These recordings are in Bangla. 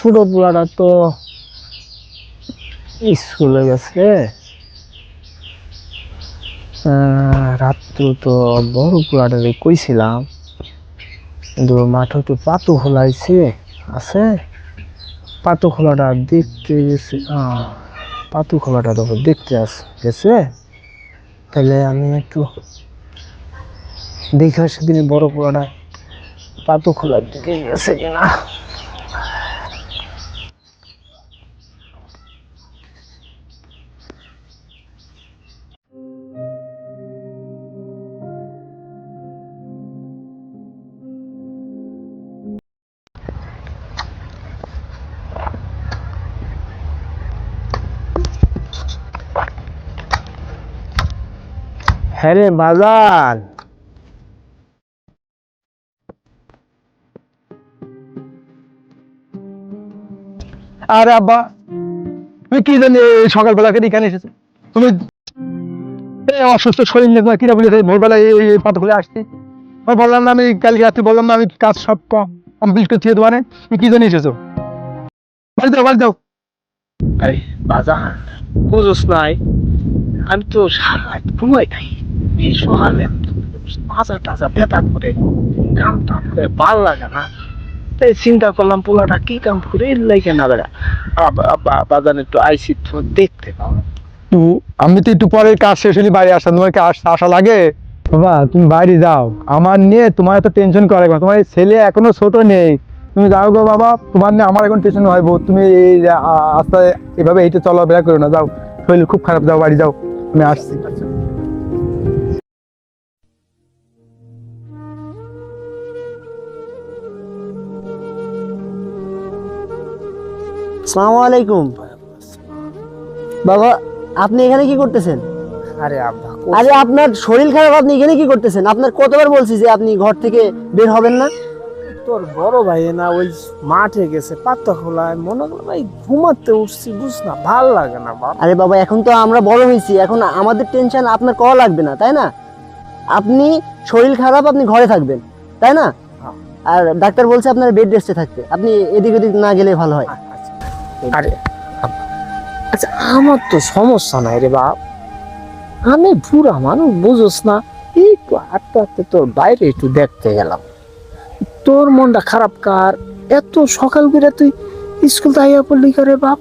ছোট পোলাটা তো স্কুলে গেছে। রাত্রে তো বড় পোলাটারে কইছিলাম, কিন্তু মাঠে তো পাতু খোলাইছে, আছে? পাতু খোলাটা দেখতে গেছে পাতু খোলাটা তো দেখতে আস, গেছে? তাহলে আমি একটু দেখে সেদিন বড় পোলাটা পাতু খোলার দিকে গেছে কিনা। হ্যাঁ রে বাজান। আরে আব্বা, তুমি কি জানি সকালবেলা করে এখানে এসেছ? তুমি অসুস্থ শরীর নিয়ে কিনা বলে ভোরবেলা এই এই পাতা খুলে আসছি। আমি বললাম না, আমি কালকে রাত্রে বললাম না, আমি কাজ সব কমপ্লিট করে দেওয়া নেই তুমি কি জানি এসেছ? বাড়ি দাও বাড়ি দাও আরে বাজান, বুঝোস নাই, আমি তো সারা রাত ঘুমাই নাই। এই সকালে মাজা টাজা ব্যথা করে কাম টাম করে ভালো লাগে না। তাই চিন্তা করলাম পোলাটা কি কাম করে এর লাগে না বেড়া। বাজান একটু আইসি দেখতে পাবো। আমি তো একটু পরে কাজ শেষ হলে বাড়ি আসলাম তোমার কি আসা লাগে? বাবা তুমি বাইরে যাও। আমার নিয়ে তোমার এত টেনশন করে তোমার এই ছেলে এখনও ছোট নেই। তুমি যাও গো বাবা তোমার নিয়ে আমার এখন টেনশন হয় বহুত। তুমি এই যে আস্তে এভাবে হেঁটে চলাফেরা করো না যাও। শরীর খুব খারাপ যাও বাড়ি যাও। আমি আসছি। সালামু আলাইকুম। বাবা আপনি এখানে কি করতেছেন? আরে আরে আপনার শরীর খারাপ আপনি এখানে কি করতেছেন? আপনার কতবার বলছি যে আপনি ঘর থেকে বের হবেন না? তোর বড় ভাই না ওই মাঠে গেছে খোলায় মনে করো ভাই ঘুমাতে উঠছি বুঝ না ভালো লাগে না বাপ। আরে বাবা এখন তো আমরা বড় হয়েছি এখন আমাদের টেনশন আপনার করা লাগবে না তাই না? আপনি শরীর খারাপ আপনি ঘরে থাকবেন তাই না? হ্যাঁ। আর ডাক্তার বলছে আপনার বেড রেস্টে থাকতে আপনি এদিক ওদিক না গেলে ভালো হয়। আরে আচ্ছা আমার তো সমস্যা নাই রে বাপ। আমি বুড়া মানুষ বুঝোস না। একটু হাঁটতে হাঁটতে তোর বাইরে একটু দেখতে গেলাম। তোর মনটা খারাপ কার? এত সকাল করে তুই স্কুল তাইয়া পড়লি করে বাপ?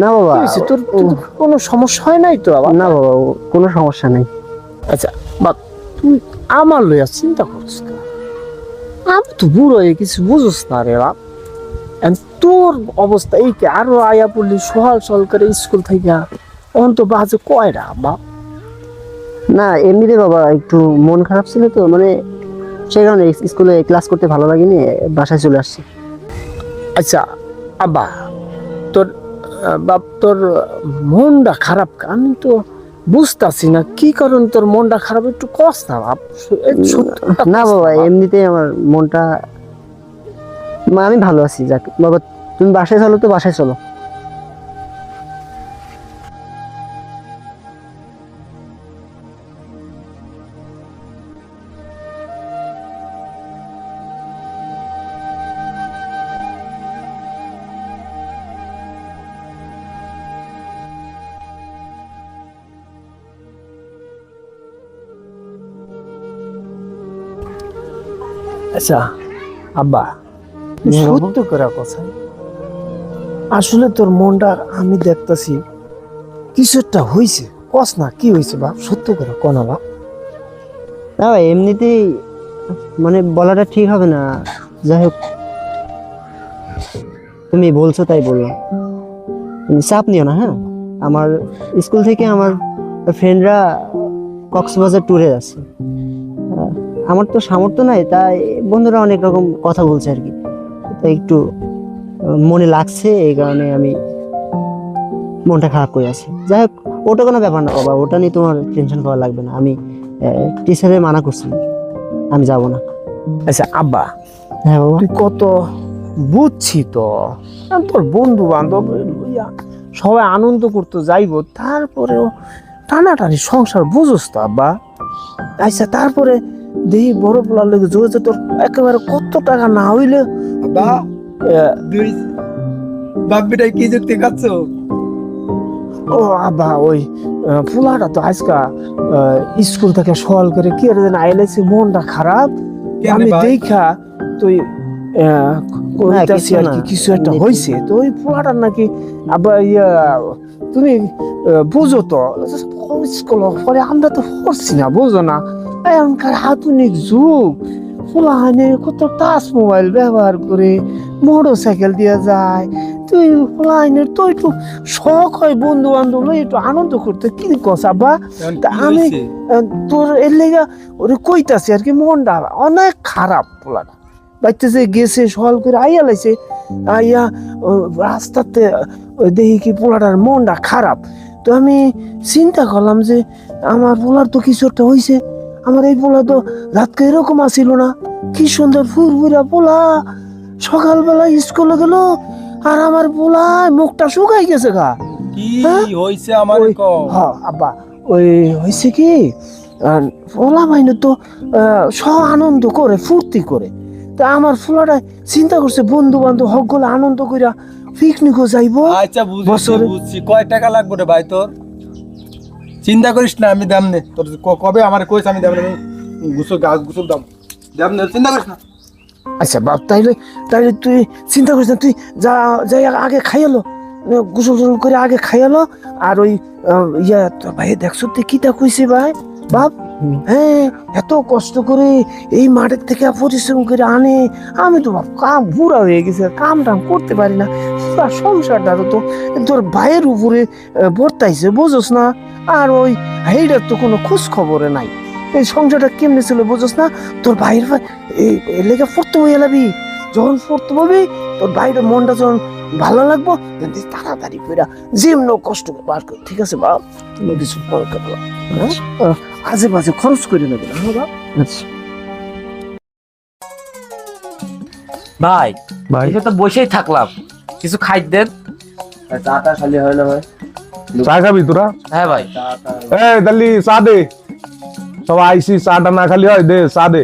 না বাবা তোর কোনো সমস্যা হয় নাই তো আবার? না বাবা কোনো সমস্যা নেই। আচ্ছা বাপ তুই আমার লইয়া চিন্তা করিস না আমি তো বুড়ো হয়ে কিছু বুঝোস না রে বাপ। তোর অবস্থা এই কি? আরও আয়া পড়লি সকাল সকাল করে স্কুল থেকে অন্ত বাজে কয়টা বাপ না এমনিতে বাবা একটু মন খারাপ ছিল তো মানে সেই কারণে স্কুলে ক্লাস করতে ভালো লাগেনি বাসায় চলে আসছি। আচ্ছা আব্বা তোর বাপ তোর মনটা খারাপ আমি তো বুঝতাছি না কি কারণ তোর মনটা খারাপ? একটু কস না বাপ। না বাবা এমনিতেই আমার মনটা মা, আমি ভালো আছি যাক বাবা তুমি বাসায় চলো তো বাসায় চলো আচ্ছা আব্বা বাবা। সত্য করে কথা। আসলে তোর মনটা আমি দেখতাছি কিছু একটা হয়েছে কস না কি হয়েছে বাপ? সত্য করে কনা বাপ? না ভাই এমনিতেই মানে বলাটা ঠিক হবে না। যাই হোক তুমি বলছো তাই বললাম। তুমি চাপ নিও না হ্যাঁ? আমার স্কুল থেকে আমার ফ্রেন্ডরা কক্সবাজার ট্যুরে যাচ্ছে। আমার তো সামর্থ্য নাই তাই বন্ধুরা অনেক রকম কথা বলছে আর কি। একটু মনে লাগছে এই কারণে আমি মনটা খারাপ করে আছি। যাই হোক ওটা কোনো ব্যাপার না বাবা ওটা নিয়ে তোমার টেনশন করা লাগবে না। আমি টিচারে মানা করছি আমি যাব না। আচ্ছা আব্বা হ্যাঁ বাবা। তুই কত বুঝছি তো। তোর বন্ধু বান্ধব সবাই আনন্দ করতে যাইবো তারপরেও টানাটানি সংসার বুঝোস তো আব্বা। আচ্ছা তারপরে দেখি বড় পোলার লেগে যোগাযোগ তোর একেবারে কত টাকা না হইলে দুই বাপ কি যুক্তি খাচ্ছ? ও আব্বা ওই পোলাটা তো আজকা স্কুল থেকে করে কি আর যেন আইলেছে মনটা খারাপ। আমি দেখা তুই কইতাছি কিছু আর কি কিছু একটা। হয়েছে তো ওই পোলাটার নাকি আবার ইয়া তুমি বুঝো তো স্কুল পরে আমরা তো পড়ছি না বুঝো না। এখনকার আধুনিক যুগ। পোলা হানে কত টাচ মোবাইল ব্যবহার করে মোটর সাইকেল দিয়ে যায়। তুই পোলা হানের তো একটু শখ হয় বন্ধু বান্ধব একটু আনন্দ করতে। কি কস আব্বা তা আমি তোর এর লেগা ওরে কইতাছি আর কি মনটা অনেক খারাপ পোলাটা। বাইতে যে গেছে সল করে আইয়া লাইছে। আইয়া রাস্তাতে দেখি কি পোলাটার মনটা খারাপ। তো আমি চিন্তা করলাম যে আমার পোলার তো কিছু একটা হয়েছে আমার এই পোলা তো রাতকে এরকম আসিল না। কি সুন্দর ফুরফুরা পোলা। সকালবেলা স্কুলে গেল আর আমার পোলা মুখটা শুকাই গেছে গা। কি হ্যাঁ? হইছে আমার কও? আব্বা ওই হয়েছে কি? পোলা মাইনে তো আহ, সব আনন্দ করে ফুর্তি করে। তা আমার ফুলাটা চিন্তা করছে বন্ধু বান্ধব সকলে আনন্দ কইরা পিকনিকও যাইবো। আচ্ছা বুঝছি বুঝছি। কয় টাকা লাগবে রে ভাই তোর? চিন্তা করিস না আমি দাম নে। তোর কবে আমার কইস আমি দাম নে গাছ গুসল দাম দাম নে চিন্তা করিস না। আচ্ছা বাপ তাইলে তাইলে তুই চিন্তা করিস না তুই যা যাই আগে খাইয়ালো গোসল টোসল করে আগে খাইয়ালো আর ওই ইয়া ভাই দেখছ তুই কিটা কইছে ভাই? বাপ হ্যাঁ এত কষ্ট করে এই মাঠের থেকে পরিশ্রম করে আনে আমি তো বাপ কাম বুড়া হয়ে গেছে কাম টাম করতে পারি না। সংসারটা তো তোর ভাইয়ের উপরে বর্তাইছে বুঝোস না? আর ওই হেইটার তো কোনো খোঁজ খবরে নাই। এই সংসারটা কেমনে ছিল বুঝোস না? তোর ভাইয়ের ভাই এই এর লেগে পড়তে হয়ে যাবি যখন পড়তে পারবি তোর ভাইয়ের মনটা যখন ভালো লাগবো তাড়াতাড়ি করে যেমন কষ্ট বার কর। ঠিক আছে বাপ? তুমি কিছু মনে করো। হ্যাঁ? আজে বাজে খরচ করে নেবে না হ্যাঁ বাপ? আচ্ছা। ভাই ভাই। তো বসেই থাকলাম। কিছু খাই দেন? চাটা খালি হয় না ভাই। চা খাবি তোরা? হ্যাঁ ভাই। এ দাল্লি চা দে। সব আইসি চাটা না খালি হয় দে চা দে।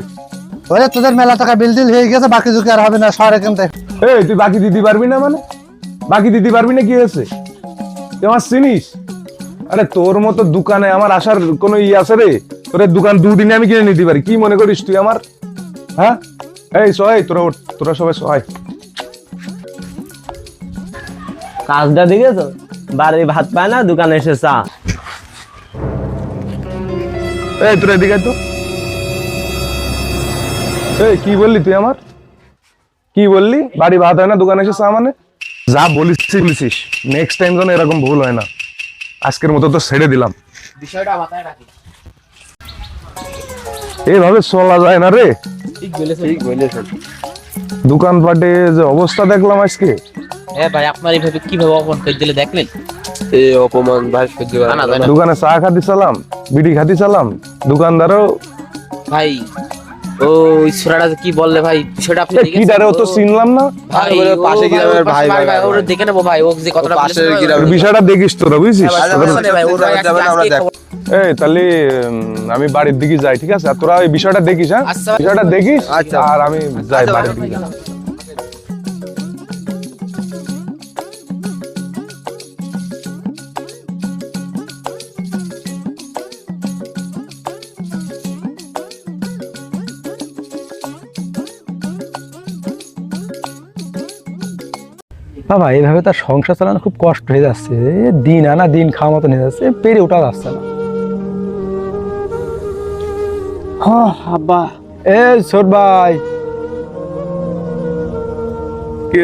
ওরে তোদের মেলা টাকা বিল টিল হয়ে গেছে বাকি ঝুঁকি আর হবে না শহরে কিনতে এই তুই বাকি দিতে পারবি না মানে? বাকি দিতে পারবি না কি হয়েছে? তুই আমার চিনিস? আরে তোর মতো দোকানে আমার আসার কোনো ই আছে রে? তোর দোকান দুদিনে আমি কিনে নিতে পারি কি মনে করিস তুই আমার? হ্যাঁ? এই সহায় তোরা তোরা সবাই সহায় কাজটা দেখেছ? বাড়ি ভাত পায় না দোকানে এসে চা। এই তোরা এদিকে তো। এই কি বললি তুই আমার? কি বললি? বাড়ি ভাত হয় না দোকানে এসে চা মানে? যা বলিস বলিস নেক্সট টাইম যেন এরকম ভুল হয় না। আজকের মতো তো ছেড়ে দিলাম। বিষয়টা মাথায় রাখি। এইভাবে চলা যায় না রে। ঠিক বলেছেন ঠিক বলেছেন দোকানপাটে যে অবস্থা দেখলাম আজকে। হ্যাঁ ভাই আপনার এইভাবে কীভাবে অপমান করে দিলে দেখলেন? এই অপমান ভাই সহ্য করা না, না, যায় না। দোকানে চা খাতি চালাম বিড়ি খাতি চালাম দোকানদারও ভাই ও ইসরাটা কি বললে ভাই? বিষয়টা আপনি কি ডারে ও তো? চিনলাম না। ভাই পাশে গ্রামের ভাই, ভাই, ভাই, ওরে দেখে নেব ভাই ও যে কথাটা ভাই, গ্রামের বিষয়টা দেখিস তোরা বুঝছিস এই তাহলে আমি বাড়ির দিকে যাই ঠিক আছে? আর তোরা ওই বিষয়টা দেখিস হ্যাঁ? আচ্ছা। বিষয়টা দেখিস আচ্ছা। আর আমি যাই আচ্ছা, বাড়ির দিকে। বাবা এইভাবে তার সংসার চালানো খুব কষ্ট হয়ে যাচ্ছে। দিন আনা দিন খাওয়া মতন হয়ে যাচ্ছে পেরে ওঠা যাচ্ছে না। হ আব্বা এ ছোট ভাই। কি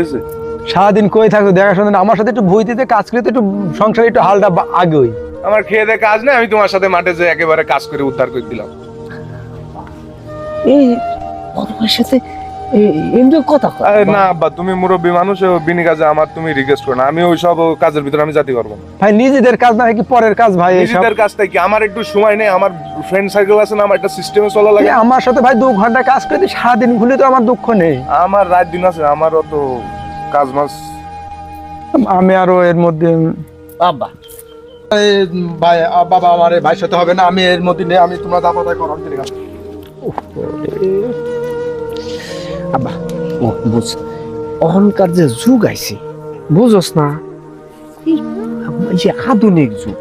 সারাদিন কই থাকতো? দেখাশোনা আমার সাথে একটু ভুই দিতে কাজ করে তো একটু সংসারে একটু হালটা আগেই। আমার খেয়ে দেয়ে কাজ নেই আমি তোমার সাথে মাঠে যে একেবারে কাজ করে উদ্ধার করে দিলাম। এই বড় সাথে এমনি কথা না আব্বা তুমি মুরব্বী মানুষ বিনি কাজে আমার তুমি রিকোয়েস্ট করো না। আমি ওই সব কাজের ভিতরে আমি জাতি ভাই নিজেদের কাজ না হয় কি পরের কাজ ভাই এইসব? নিজেদের কাজটা কি? আমার একটু সময় নেই আমার ফ্রেন্ড সার্কেল আছে না আমার একটা সিস্টেমে চলা লাগে। আমার সাথে ভাই দু ঘণ্টা কাজ করে দিই, সারাদিন ঘুরে তো আমার দুঃখ নেই। আমার রাত দিন আছে আমারও তো কাজ মাস আমি আরও এর মধ্যে বাবা এই ভাই বাবা আমার ভাই সাথে হবে না আমি এর মধ্যে নেই আমি তোমরা করো। আব্বা, ও, বুঝ। অহংকার যে যুগ আইছে, বুঝোস না? যে আধুনিক যুগ,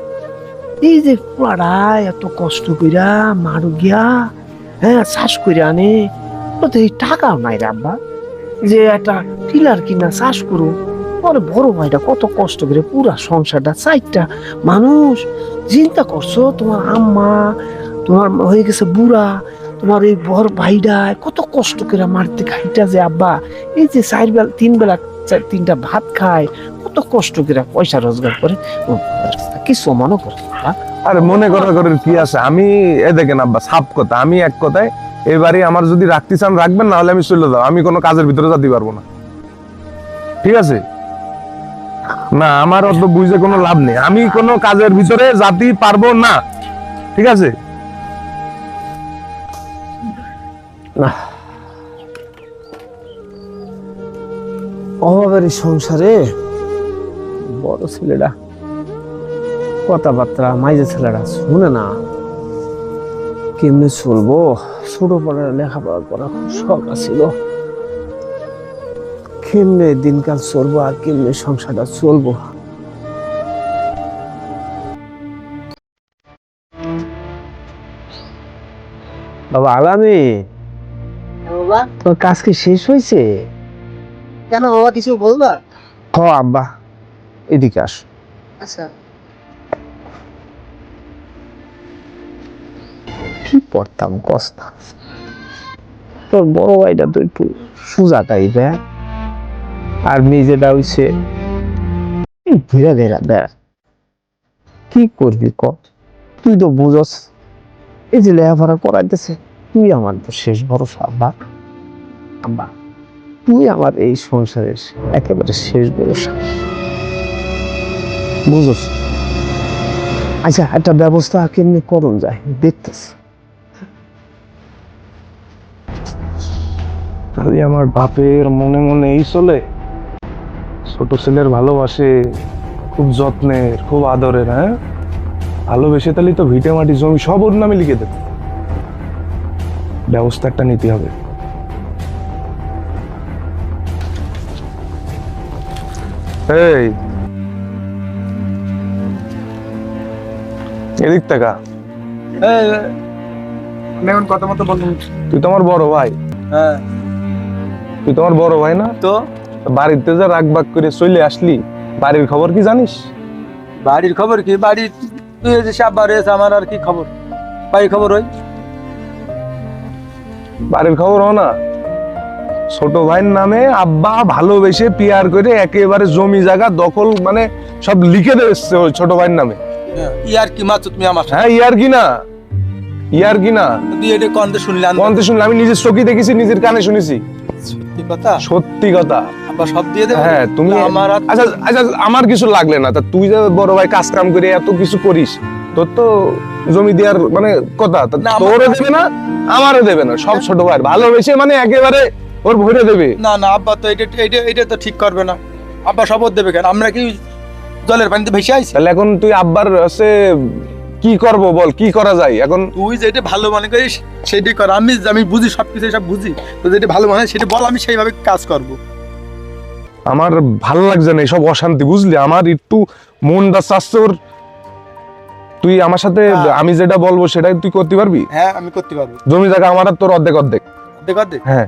এই যে পোলারা এত কষ্ট কইরা মারু গিয়া হ্যাঁ চাষ করে আনে তো এই টাকাও নাই রে আব্বা। যে একটা টিলার কিনা চাষ করো পরে বড় ভাইটা কত কষ্ট করে পুরা সংসারটা, চারটা মানুষ চিন্তা করছ, তোমার আম্মা, তোমার হয়ে গেছে বুড়া তোমার এই বড় ভাইটা কত কষ্ট করে মারতে খাইটা যে আব্বা। এই যে চার বেলা, তিন বেলা তিনটা ভাত খায়, কত কষ্ট করে পয়সা রোজগার করে। কিছু মনে করে আরে মনে করার করার কি আছে? আমি, এ দেখেন আব্বা সাপ কথা, আমি এক কথায়, এবারে আমার যদি রাখতে চান, রাখবেন না হলে আমি চলে যাব। আমি কোনো কাজের ভিতরে যেতে পারব না। ঠিক আছে? না, আমার অত বুঝে কোনো লাভ নেই। আমি কোনো কাজের ভিতরে যাতে পারব না। ঠিক আছে? অভাবের এই সংসারে বড় ছেলেটা কথাবার্তা, মাইজে ছেলেটা শুনে না। কেমনে চলবো? ছোট পড়ার লেখাপড়া করা খুব শখ আছিল। কেমনে দিনকাল চলবো আর কেমনে সংসারটা চলবো? বাবা, আগামী? বাবা তোর কাজ কি শেষ হয়েছে? কেন বাবা কিছু বলবা? হ আব্বা। এদিকে আস। আচ্ছা। কি পড়তাম কস্তা তোর বড় ভাইটা তো একটু সোজা টাইপের আর মেজেটা হইছে ঘুরে বেড়া বেড়া কি করবি ক? তুই তো বুঝস এই যে লেখাপড়া করাইতেছে তুই আমার তো শেষ ভরসা আব্বা। আব্বা তুই আমার এই সংসারের একেবারে শেষ ভরসা। বুঝস আচ্ছা একটা ব্যবস্থা কেমনি করুন যায়? তাহলে আমার বাপের মনে মনে এই চলে, ছোট ছেলের ভালোবাসে, খুব যত্নের খুব আদরের হ্যাঁ ভালোবেসে তাহলে তো ভিটে মাটি জমি সব ওর নামে লিখে দেবে। ব্যবস্থা একটা নিতে হবে। এই। এদিক টাকা আমি এখন কথা মতো বলব। তুই তো আমার বড় ভাই। হ্যাঁ। তুই তো আমার বড় ভাই না? তো? বাড়িতে যা রাগ বাগ করে চলে আসলি বাড়ির খবর কি জানিস? বাড়ির খবর কি? বাড়ির তুই যে রয়েছে আমার আর কি খবর? বাড়ির খবর ওই? বাড়ির খবর হো না। ছোট ভাইয়ের নামে আব্বা ভালোবেসে পিয়ার করে একেবারে জমি জায়গা দখল মানে সব লিখে ওই ছোট ভাইয়ের নামে। ইয়ার কি মাছ তুমি আমার হ্যাঁ ইয়ার কি না? ইয়ার কি না? তুই এটা কন্দে শুনলে কন্তে শুনলে? আমি নিজের চোখে দেখেছি নিজের কানে শুনেছি। সত্যি কথা? সত্যি কথা। আবার সব দিয়ে দেবে? হ্যাঁ তুমি আমার আচ্ছা আচ্ছা আমার কিছু লাগলে না। তা তুই যে বড় ভাই কাজ কাম করে এত কিছু করিস তোর তো জমি দেওয়ার মানে কথা। তোরও দেবে না আমারও দেবে না। সব ছোট ভাই ভালোবেসে মানে একেবারে ওর ভরে দেবে? না না আব্বা তো এটা এটা এটা তো ঠিক করবে না। আব্বা শপথ দেবে কেন? আমরা কি জলের পানিতে ভেসে আইছি? তাহলে এখন তুই আব্বার হচ্ছে কি করব বল? কি করা যায়? এখন তুই যেটা ভালো মনে করিস সেটাই কর। আমি আমি বুঝি সবকিছু সব বুঝি। তো যেটা ভালো মনে হয় সেটা বল আমি সেইভাবে কাজ করব। আমার ভালো লাগছে না এসব অশান্তি বুঝলি? আমার একটু মনটা ওর। তুই আমার সাথে হ্যাঁ। আমি যেটা বলব সেটাই তুই করতে পারবি? হ্যাঁ আমি করতে পারব। জমি জায়গা আমার তোর অর্ধেক অর্ধেক। দেখ দেখ হ্যাঁ।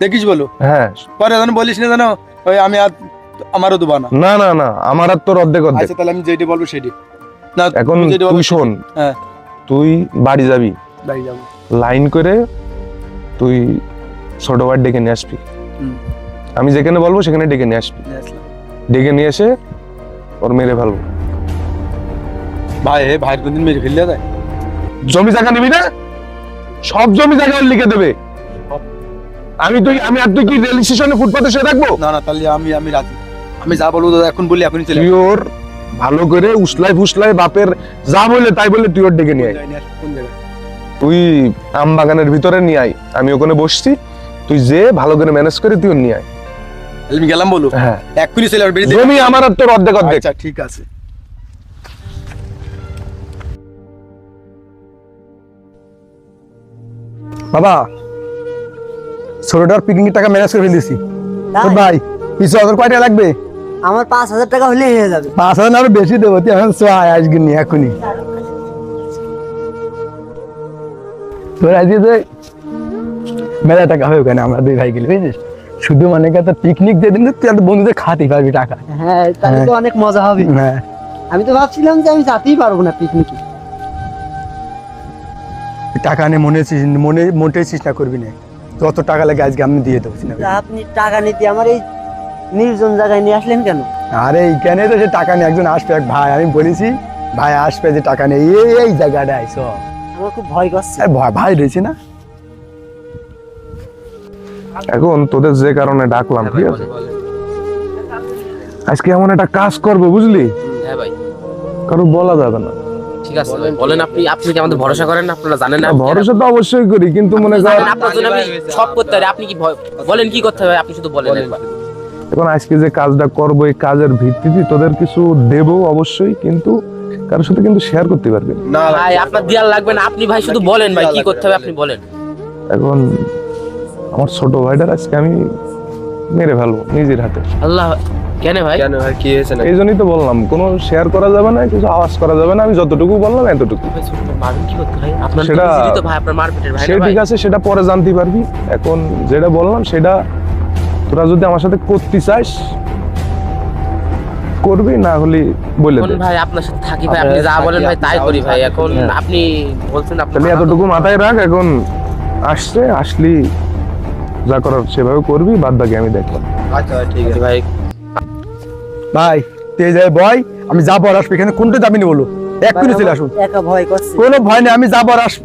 দেখিস বলো। হ্যাঁ। পরে যেন বলিস না জানো ওই আমি আর আমারও দেবো না। না না না আমার আর তোর অর্ধেক অর্ধেক। আচ্ছা তাহলে আমি যেটা বলব সেটি। না এখন তুই শোন। হ্যাঁ। তুই বাড়ি যাবি? বাড়ি যাব। লাইন করে তুই ছোট ভাই ডেকে নিয়ে আসবি। আমি যেখানে বলব সেখানে ডেকে নিয়ে আসবি। ডেকে নিয়ে এসে ওর মেরে ফেলব। ভাই ভাইয়ের কোনদিন মেরে ফেললে দেয় জমি জায়গা নিবি না? সব জমি জায়গা লিখে দেবে। আমি তুই আমি আর তুই কি রেল স্টেশনে ফুটপাতে শুয়ে রাখব না না তাহলে আমি আমি রাজি। আমি যা বলব দাদা এখন বলি এখনই চলে তুই ওর ভালো করে উসলাই ফুসলাই বাপের যা বলে তাই বলে তুই ওর ডেকে নিয়ে আয়? তুই আম বাগানের ভিতরে নিয়ে আয় আমি ওখানে বসছি। তুই যে ভালো করে ম্যানেজ করে তুই ওর নিয়ে আয়। আমি গেলাম বলো হ্যাঁ। এক্ষুনি চলে আসবে বেরিয়ে জমি আমার আর তোর অর্ধেক অর্ধেক। আচ্ছা ঠিক আছে। বাবা ছোটটার পিকনিক টাকা ম্যানেজ করে ফেলেছি? ভাই পিছু তোর কয় টাকা লাগবে? আমার পাঁচ হাজার টাকা হলেই হয়ে যাবে। পাঁচ হাজার আরও বেশি দেবো। তুই এখন চয় আজকে নি এখনই। তোর আজকে যে মেলা টাকা ওখানে আমরা দুই ভাই গেলে বুঝছিস? শুধু মানে পিকনিক যেদিন তুই একটা বন্ধুদের খাতে পারবি টাকা। হ্যাঁ তাহলে তো অনেক মজা হবে। হ্যাঁ। আমি তো ভাবছিলাম যে আমি যেতেই পারব না পিকনিকে টাকা নিয়ে মনে মনে মোটেই চেষ্টা করবি না। যত টাকা লাগে আজকে আমি দিয়ে দেবো না। আপনি টাকা নিতে আমার এই নির্জন জায়গায় নিয়ে আসলেন কেন? আরে এইখানে তো সে টাকা নিয়ে একজন আসবে এক ভাই আমি বলেছি ভাই আসবে যে টাকা নেই এই এই জায়গাটা আইসো। আমার খুব ভয় করছে। ভয় ভাই রয়েছে না? এখন তোদের যে কারণে ডাকলাম ঠিক আছে? আজকে এমন একটা কাজ করব বুঝলি? হ্যাঁ ভাই। কারও বলা যাবে না। ঠিক আছে ভাই বলেন আপনি আপনি কি আমাদের ভরসা করেন না? আপনারা জানেন না? ভরসা তো অবশ্যই করি কিন্তু মনে কর জানেন আপনার জন্য আমি সব করতে পারি। আপনি কি ভয়- বলেন কি করতে হবে? আপনি শুধু বলেন একবার। এখন আজকে যে কাজটা করব এই কাজের ভিত্তিতে তোদের কিছু দেবো অবশ্যই কিন্তু কারোর সাথে কিন্তু শেয়ার করতে পারবি না। ভাই আপনার দেয়াল লাগবে না। আপনি ভাই শুধু বলেন ভাই কি করতে হবে আপনি বলেন। এখন আমার ছোট ভাইটার আজকে আমি মেরে ফেলব নিজের হাতে। আল্লাহ কেন ভাই? এই জন্যই তো বললাম কোনো শেয়ার করা যাবে না কিছু আওয়াজ করা যাবে না আমি যতটুকু বললাম এতটুকু। ভাই, কি ভাই সেটা- ভাই ভাই না ভাই? ঠিক আছে সেটা পরে জানতে পারবি। এখন যেটা বললাম সেটা তোরা যদি আমার সাথে করতে চাস করবি না হলে বলে দে। ভাই আপনার সাথে থাকি ভাই আপনি যা বলেন ভাই তাই করি ভাই। এখন আপনি বলছেন আপনি এতটুকু মাথায় রাখ এখন আসছে আসলি যা করার সেভাবে করবি বাদ বাকি আমি দেখলাম। ঠিক আছে। ভাই ভাই তুই যাই বয় আমি যাব আর আসব। এখানে কোনটা যাবি না বলো? এক মিনিট চলে আসুন। একা ভয় করছে। কোনো ভয় নেই আমি যাব আর আসব।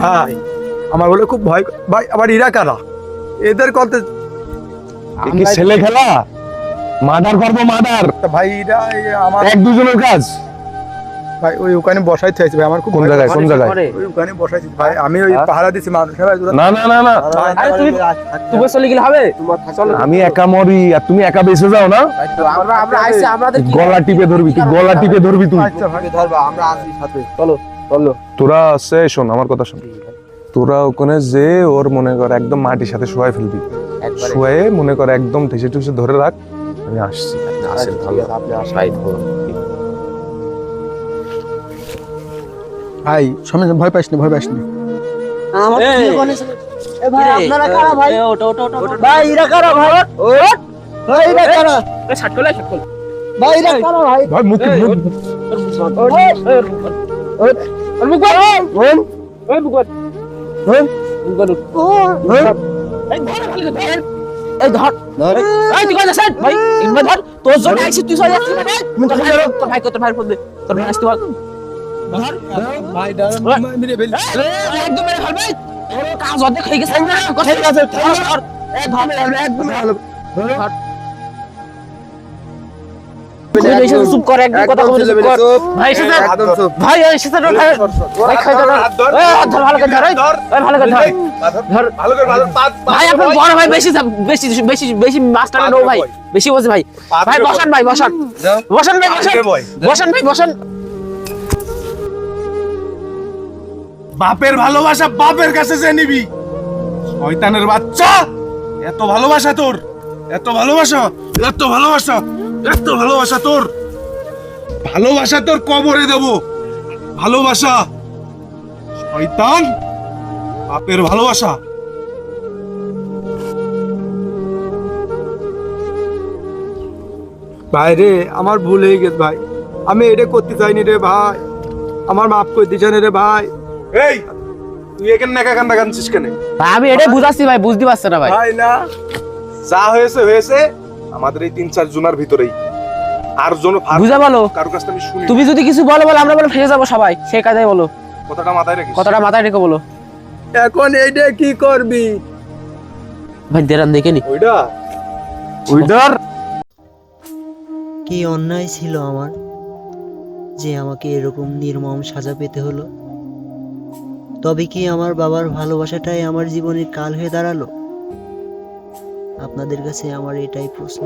ভাই আমার বলে খুব ভয় ভাই আবার ইরা কারা? এদের কত ছেলে খেলা? মাদার করব মাদার ভাই এটা আমার এক দুজনের কাজ। ভাই ওই ওখানে বসাই ভাই আমার খুব কোন জায়গায় কোন জায়গায়? ওই ওখানে বসাইছি ভাই আমি ওই পাহারা দিছি মানুষ। ভাই না না না না। আরে তুমি তুমি চলে গেলে হবে? আমি একা মরি আর তুমি একা বেঁচে যাও না? আমরা আমরা আইছি আমাদের গলা টিপে ধরবি তুই গলা টিপে ধরবি তুই। আচ্ছা ভাই তোরা আছে শোন আমার কথা শোন। তোরা ওখানে যে ওর মনে কর একদম মাটির সাথে শোয়াই ফেলবি। একবারে। শোয়ে মনে কর একদম ঠেসে ঠুসে ধরে রাখ আমি আসছি। আসেন। ভালো ভাই ভাই সময় ভয় পাইস না ভয় পাইস না। আমার ভাই আপনারা কারা ভাই? ভাই এরা কারা ভাই? ওঠ। ভাই এরা কারা? ছাট করলে ছাট করলে ভাই এরা কারা ভাই? ভাই মুখ তোর জন্য আইছি তুই চলে যাচ্ছিস ভাই তোর ভাই তোর ভাই তোর ভাই ফোন দে। ভাই মেরে ফেলি একদম মেরে ফেল ভাই তোর কাজ অর্ধেক হয়ে গেছে। না কথা আছে ধর। এই ধর একদম ভালো ধর। চুপ কর একদম কথা বলে চুপ কর। ভাই এসে ভাই এসে তো ভাই। খাই ধর ধর। ভালো করে ধর এই। ভালো করে ধর। ধর ভালো করে ভালো পাত ভাই আপনার বড় ভাই বেশি বেশি বেশি বেশি মাস্টার নো ভাই। বেশি বলছে ভাই। ভাই বসান ভাই বসান। বসান ভাই বসান। বসান ভাই বসান। বাপের ভালোবাসা বাপের কাছে যে নিবি? শয়তানের বাচ্চা, এত ভালোবাসা তোর, এত ভালোবাসা এত ভালোবাসা এত ভালোবাসা তোর। ভালোবাসা তোর কবরে দেব। ভালোবাসা, শয়তান, বাপের ভালোবাসা। ভাই রে, আমার ভুল হয়ে গেছে ভাই। আমি এটা করতে চাইনি রে ভাই। আমার মাফ করে দিছেন রে ভাই। এই তুই এখানে নাকা কান্দা কেন? ভাই আমি এটাই বুঝাচ্ছি ভাই বুঝতে পারছ না ভাই। ভাই না। যা হয়েছে হয়েছে। আমাদের এই তিন চার জনের ভিতরেই। আর জন বুঝা বলো। কারোর কাছ আমি শুনি তুমি যদি কিছু বলো বলো আমরা বলো ফেসে যাব সবাই। সেই বলো। কথাটা মাথায় রাখিস কথাটা মাথায় রেখে বলো। এখন এইটা কি করবি? ভাই দেরান দেখে নি। ওইটা কি অন্যায় ছিল আমার যে আমাকে এরকম নির্মম সাজা পেতে হলো? তবে কি আমার বাবার ভালোবাসাটাই আমার জীবনের কাল হয়ে দাঁড়াল? আপনাদের কাছে আমার এটাই প্রশ্ন।